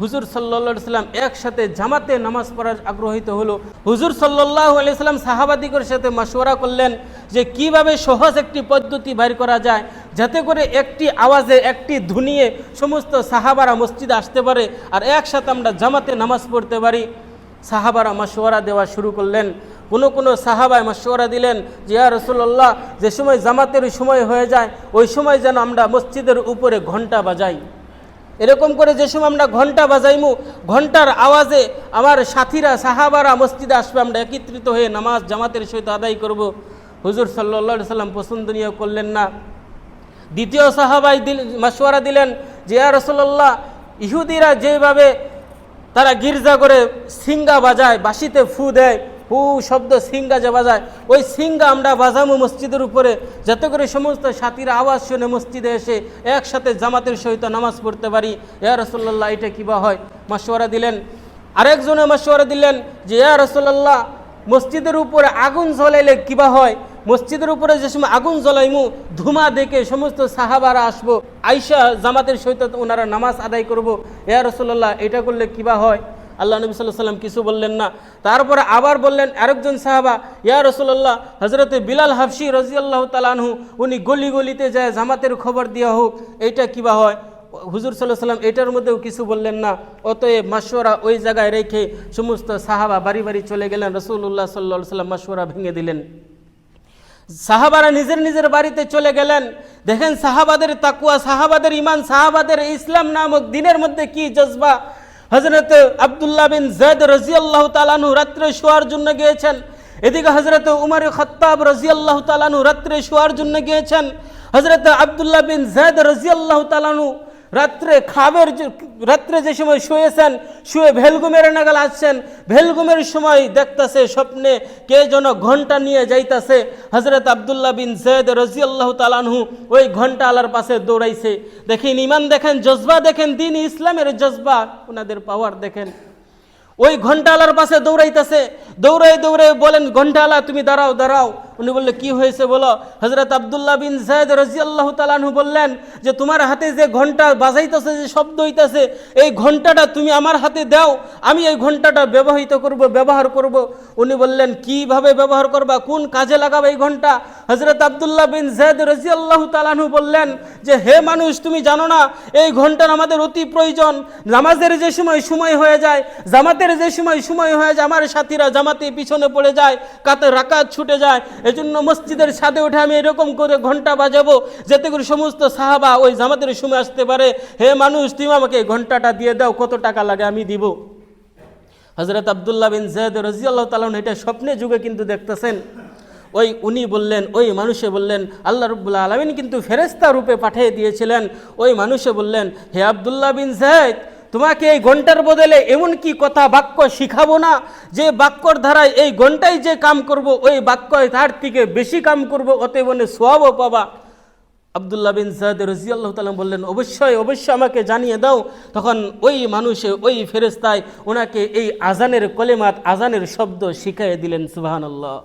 হুজুর সাল্লা সাল্লাম একসাথে জামাতে নামাজ পড়ার আগ্রহিত হলো। হুজুর সাল্লাহ সাল্লাম সাহাবাদিকের সাথে মাসোয়ারা করলেন যে কীভাবে সহজ একটি পদ্ধতি বাইর করা যায় যাতে করে একটি আওয়াজে একটি ধুনিয়ে সমস্ত সাহাবারা মসজিদে আসতে পারে আর একসাথে আমরা জামাতে নামাজ পড়তে পারি। সাহাবারা মাসোয়ারা দেওয়া শুরু করলেন। কোনো কোনো সাহাবায় মাসোয়ারা দিলেন যে, ইয়া রসুল্লাহ যে সময় জামাতের সময় হয়ে যায়, ওই সময় যেন আমরা মসজিদের উপরে ঘণ্টা বাজাই। এরকম করে যে সময় আমরা ঘণ্টা বাজাইমু, ঘণ্টার আওয়াজে আমার সাথীরা, সাহাবারা মসজিদে আসবে, আমরা একত্রিত হয়ে নামাজ জামাতের সহিত আদায় করব। হুজুর সাল্লা সাল্লাম পছন্দনীয় করলেন না। দ্বিতীয় সাহাবাই দিল মাসোয়ারা দিলেন যে, ইয়া রসল্লাহ ইহুদিরা যেভাবে তারা গির্জা করে সিঙ্গা বাজায় বাসিতে ফু দেয় হু শব্দ সিঙ্গা যে বাজায়। ওই সিঙ্গা আমরা বাজামো মসজিদের উপরে। যাতে করে সমস্ত সাথীরা আওয়াজ শুনে মসজিদে এসে একসাথে জামাতের সহিত নামাজ পড়তে পারি। ইয়া রসল্লাহ এটা কিবা হয়? মাসোয়ারা দিলেন। আরেকজনে মাসোয়ারা দিলেন যে, ইয়া রসল্লাহ মসজিদের উপরে আগুন জ্বলাইলে কিবা হয়? মসজিদের উপরে যে সময় আগুন জ্বলাইমু, ধুমা দেখে সমস্ত সাহাবারা আসব। আইসা জামাতের সহিত ওনারা নামাজ আদায় করব। ইয়া রসল্লাহ এটা করলে কিবা হয়? আল্লাহ নবী সাল্লাহ সাল্লাম কিছু বললেন না। তারপরে আবার বললেন আরেকজন সাহাবা, ইয়া রসুল্লাহ হজরতে বিলাল হাফসি রাজিয়াল্লাহ তালানহু উনি গলি গলিতে যায়, জামাতের খবর দেওয়া হোক, এইটা কিবা হয়? হুজুর সাল্লাহ সাল্লাম এটার মধ্যেও কিছু বললেন না। অতএব মাসোরা ওই জায়গায় রেখে সমস্ত সাহাবা বাড়ি বাড়ি চলে গেলেন রসুল্লাহ সাল্লাহ সাল্লাম মাসোরা ভেঙে দিলেন। সাহাবারা নিজের নিজের বাড়িতে চলে গেলেন। দেখেন সাহাবাদের তাকুয়া, সাহাবাদের ইমান সাহাবাদের ইসলাম নামক দিনের মধ্যে কি জজবা হজরত আবদুল্লাহ বিন জৈদ রাজিয়াল্লাহ তালানু রাত্রে শোয়ার জন্য গিয়েছেন। এদিকে হজরত উমর খত্তাব রাজিয়াল্লাহ তালানু রাত্রে শোয়ার জন্য গিয়েছেন। হজরত আবদুল্লাহ বিন জৈদ রাজিয়াল্লাহ তালানু রাত্রে খাবের রাত্রে যে সময় শুয়েছেন, শুয়ে ভেলগুমের নাগাল আসছেন, ভেলগুমের সময় দেখতাছে স্বপ্নে কে যেন ঘণ্টা নিয়ে যাইতাছে। হজরত আবদুল্লাহ বিন জৈদ রাজিয়াল্লাহ তালানহু ওই ঘণ্টা আলার পাশে দৌড়াইছে। দেখেন ইমান দেখেন, জজবা দেখেন, দিন ইসলামের জজবা ওনাদের পাওয়ার দেখেন। ওই ঘন্টালার পাশে দৌড়াইতেছে। দৌড়াই দৌড়ে বলেন ঘন্টালা তুমি দাঁড়াও দাঁড়াও। উনি বললে, কি হয়েছে বলো? হজরত আবদুল্লাহ বিন জায়দ রাজিয়াল্লাহ তালানহু বললেন যে, তোমার হাতে যে ঘণ্টা বাজাইতেছে, যে শব্দ হইতেছে, এই ঘন্টাটা তুমি আমার হাতে দাও, আমি এই ঘন্টাটা ব্যবহৃত করব, ব্যবহার করব। উনি বললেন, কীভাবে ব্যবহার করবা? কোন কাজে লাগাবে এই ঘণ্টা? হজরত আবদুল্লাহ বিন জায়দ রাজিয়াল্লাহ তালানহু বললেন যে, হে মানুষ, তুমি জানো না, এই ঘণ্টার আমাদের অতি প্রয়োজন। নামাজের যে সময় সময় হয়ে যায়, জামাতের যে সময় সময় হয়ে যায়, আমার সাথীরা জামাতে পিছনে পড়ে যায়, কাতে রাকাত ছুটে যায় এজন্য মসজিদের ছাদে উঠে আমি এরকম করে ঘণ্টা বাজাবো, যাতে করে সমস্ত সাহাবা ওই জামাতের সময় আসতে পারে। হে মানুষ, তুমি আমাকে ঘন্টাটা দিয়ে দাও, কত টাকা লাগে আমি দিব। হজরত আবদুল্লাহ বিন জৈদ রাজিয়াল্লাহ তালন এটা স্বপ্নে যুগে কিন্তু দেখতেছেন। ওই উনি বললেন, ওই মানুষে বললেন, আল্লাহ রব্বুল্লা আলমিন কিন্তু ফেরেস্তা রূপে পাঠিয়ে দিয়েছিলেন। ওই মানুষে বললেন, হে আবদুল্লাহ বিন জৈদ তোমাকে এই ঘণ্টার বদলে এমন কি কথা বাক্য শিখাবো না? যে বাক্যর ধারায় এই ঘন্টায় যে কাম করব, ওই বাক্য তার থেকে বেশি কাম করব, অতএব বনে সোয়াবও পাবা। আবদুল্লাহ বিন সাদ রাজিয়াল্লাহ তালাম বললেন, অবশ্যই অবশ্যই আমাকে জানিয়ে দাও। তখন ওই মানুষে, ওই ফেরেস্তায় ওনাকে এই আজানের কলেমাত, আজানের শব্দ শিখাইয়ে দিলেন সুবাহান আল্লাহ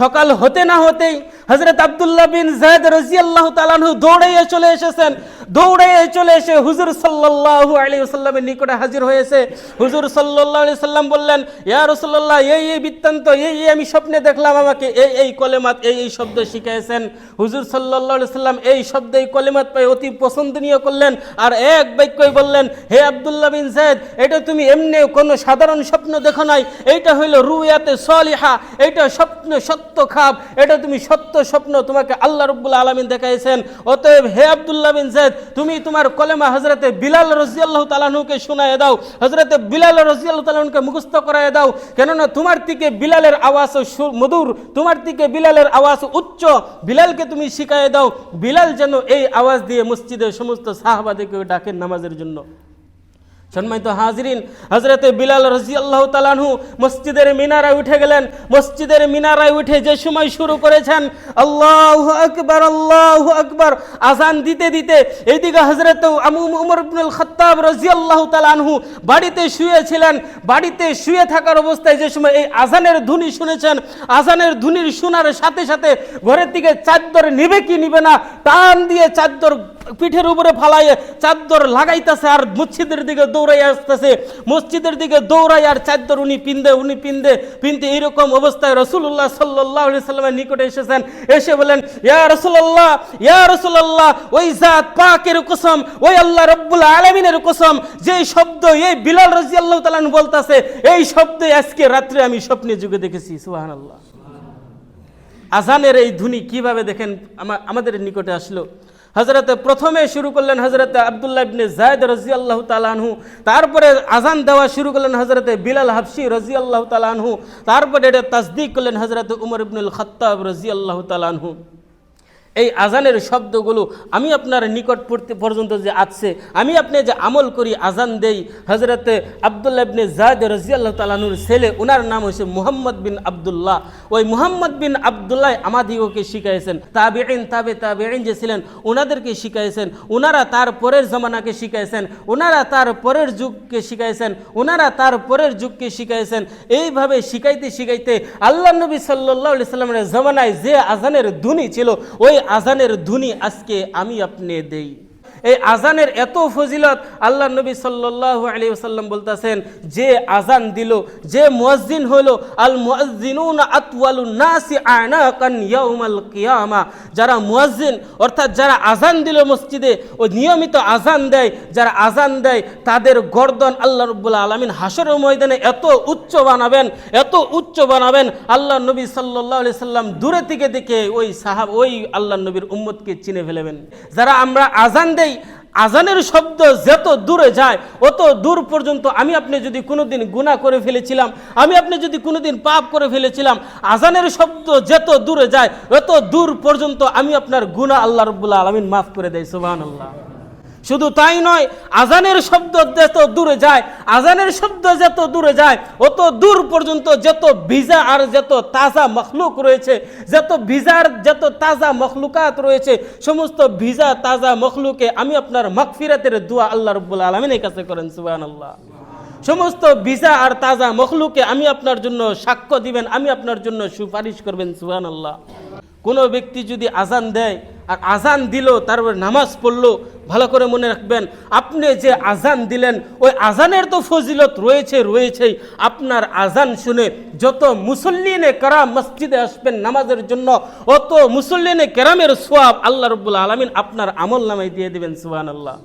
সকাল হতে না হতেই হজরত আবদুল্লাহ বিন জায়দ রাজিয়াল্লাহ তালানহু দৌড়াইয়ে চলে এসেছেন। দৌড়াইয়ে চলে এসে হুজুর সাল্লাল্লাহু আলাইহি সাল্লামের নিকটে হাজির হয়েছে। হুজুর সাল্লাল্লাহু আলাইহি সাল্লাম বললেন, ইয়া রাসূলুল্লাহ, এই এই বৃত্তান্ত, এই এই আমি স্বপ্নে দেখলাম আমাকে, এই এই কলেমাত, এই এই শব্দ শিখাইছেন। হুজুর সাল্লাল্লাহু আলাইহি সাল্লাম এই শব্দ এই কলেমাত পাই অতি পছন্দনীয় করলেন আর এক বাক্যই বললেন, হে আবদুল্লাহ বিন জায়দ এটা তুমি এমনি কোনো সাধারণ স্বপ্ন দেখো নাই। এইটা হইল রুয়াতে সলিহা এটা স্বপ্ন সত্য খাপ এটা তুমি সত্য স্বপ্ন তোমাকে আল্লাহ রব্বুল আলমিন দেখাইছেন। অতএব হে আবদুল্লাহ বিন জায়দ তুমি তোমার কলেমা হজরতে বিলাল রজিয়াল্লাহ তালানুকে শোনায় দাও হজরতে বিলাল রজিয়াল্লাহ তালানুকে মুখস্থ করায় দাও। কেননা তোমার থেকে বিলালের আওয়াজ মধুর, তোমার থেকে বিলালের আওয়াজ উচ্চ। বিলালকে তুমি শিখায় দাও। বিলাল যেন এই আওয়াজ দিয়ে মসজিদের সমস্ত সাহবাদেকে ডাকেন নামাজের জন্য। সম্মানিত হাজরিন হজরতে বিলাল রাজি আল্লাহ তালানহু মসজিদের মিনারায় উঠে গেলেন। মসজিদের মিনারায় উঠে যে সময় শুরু করেছেন, আল্লাহ আকবর আল্লাহ আকবর, আজান দিতে দিতে এইদিকে হজরত উমর ইবনুল খত্তাব আল্লাহ তালানহু বাড়িতে শুয়েছিলেন। বাড়িতে শুয়ে থাকার অবস্থায় যে সময় এই আজানের ধ্বনি শুনেছেন, আজানের ধ্বনির শোনার সাথে সাথে ঘরের দিকে চাদর নিবে কি নিবে না, টান দিয়ে চাদর পিঠের উপরে ফালাইয়ে চাদর লাগাইতেছে আর মসজিদের দিকে দৌড়াই আসতেছে। মসজিদের দিকে দৌড়াই আর চাদর উনি পিন্দে উনি পিন্দে পিনতে এইরকম অবস্থায় রসুল্লাহ সাল্লাহ সাল্লামের নিকটে এসেছেন। এসে বলেন, ইয়া রসুল্লাহ ইয়া রসুল্লাহ ওই জাত পাকের কসম, ওই আল্লাহ রব্বুল আলমিনের কসম যে শব্দ, এই বিলাল রাজি আল্লাহ তালান বলতেছে, এই শব্দ আজকে রাত্রে আমি স্বপ্নে যুগে দেখেছি। সুহান আল্লাহ আজানের এই ধ্বনি কীভাবে দেখেন? আমাদের নিকটে আসলো। হজরতে প্রথমে শুরু করলেন হজরতে আবদুল্লাহ ইবনে জায়দ রাজি আল্লাহ তালাহু তারপরে আজান দেওয়া শুরু করলেন হজরতে বিলাল হাফসি রাজি আল্লাহ তালাহু তারপরে এটা তাসদিক করলেন হজরত উমর ইবনুল খত্তাব রাজি আল্লাহ তালানহু এই আজানের শব্দগুলো আমি আপনার নিকট পর্যন্ত যে আছে আমি আপনি যে আমল করি, আজান দেই হজরতে আবদুল্লাহ ইবনে রাজিয়াল্লাহ তালানুর ছেলে ওনার নাম হচ্ছে মুহাম্মদ বিন আবদুল্লাহ। ওই মুহাম্মদ বিন আবদুল্লাহ আমাদিগকে শিখাইছেন তাবে আইন তাবে তাবে আইন যে ছিলেন ওনাদেরকে শিখাইছেন ওনারা তার পরের জমানাকে শিখাইছেন ওনারা তার পরের যুগকে শিখাইছেন ওনারা তার পরের যুগকে শিখাইছেন। এইভাবে শিখাইতে শিখাইতে আল্লাহ নবী সাল্লাহ সাল্লামের জমানায় যে আজানের ধ্বনি ছিল, ওই আজানের ধুনি আজকে আমি আপনি দেই। এই আজানের এত ফজিলত আল্লাহ নবী সাল্লাহ আলী সাল্লাম বলতেছেন, যে আজান দিল, যে মুয়াজ্জিন হলো, আল মুয়াজ্জিনুন আতওয়ালুন নাসি আনাকান ইয়াউমাল কিয়ামা। যারা মুয়াজ্জিন, অর্থাৎ যারা আজান দিল মসজিদে, ও নিয়মিত আজান দেয়, যারা আজান দেয়, তাদের গর্দন আল্লাহ রব্বুল আলমিন হাসরের ময়দানে এত উচ্চ বানাবেন, এত উচ্চ বানাবেন, আল্লাহ নবী সাল্লাহ সাল্লাম দূরে থেকে দেখে ওই সাহাব, ওই আল্লাহ নবীর উম্মতকে চিনে ফেলেবেন। যারা আমরা আজান দেই আজানের শব্দ যত দূরে যায়, অত দূর পর্যন্ত আমি আপনি যদি কোনো দিন গুণা করে ফেলেছিলাম, আমি আপনি যদি কোনো দিন পাপ করে ফেলেছিলাম, আজানের শব্দ যত দূরে যায়, অত দূর পর্যন্ত আমি আপনার গুণা আল্লাহ রব্বুল্লা আলমিন মাফ করে দেয় সুবাহ আল্লাহ শুধু তাই নয়, আজানের শব্দ যত দূরে যায়, আজানের শব্দ যত দূরে যায়, অত দূর পর্যন্ত যত ভিজা আর যত তাজা মখলুক রয়েছে, যত ভিজার যত তাজা মখলুকাত রয়েছে, সমস্ত ভিজা তাজা মখলুকে আমি আপনার মকফিরাতের দোয়া আল্লাহ রব্বুল আলমিনের কাছে করেন সুবাহ আল্লাহ সমস্ত ভিজা আর তাজা মখলুকে আমি আপনার জন্য সাক্ষ্য দিবেন, আমি আপনার জন্য সুপারিশ করবেন সুহান আল্লাহ কোনো ব্যক্তি যদি আজান দেয় আর আজান দিল তারপর নামাজ পড়ল, ভালো করে মনে রাখবেন, আপনি যে আজান দিলেন, ওই আজানের তো ফজিলত রয়েছে, রয়েছেই। আপনার আজান শুনে যত মুসল্লিনে কারাম মসজিদে আসবেন নামাজের জন্য, অত মুসল্লিনে কেরামের সোয়াব আল্লাহ রব্বুল আলমিন আপনার আমল নামায় দিয়ে দেবেন সুহান আল্লাহ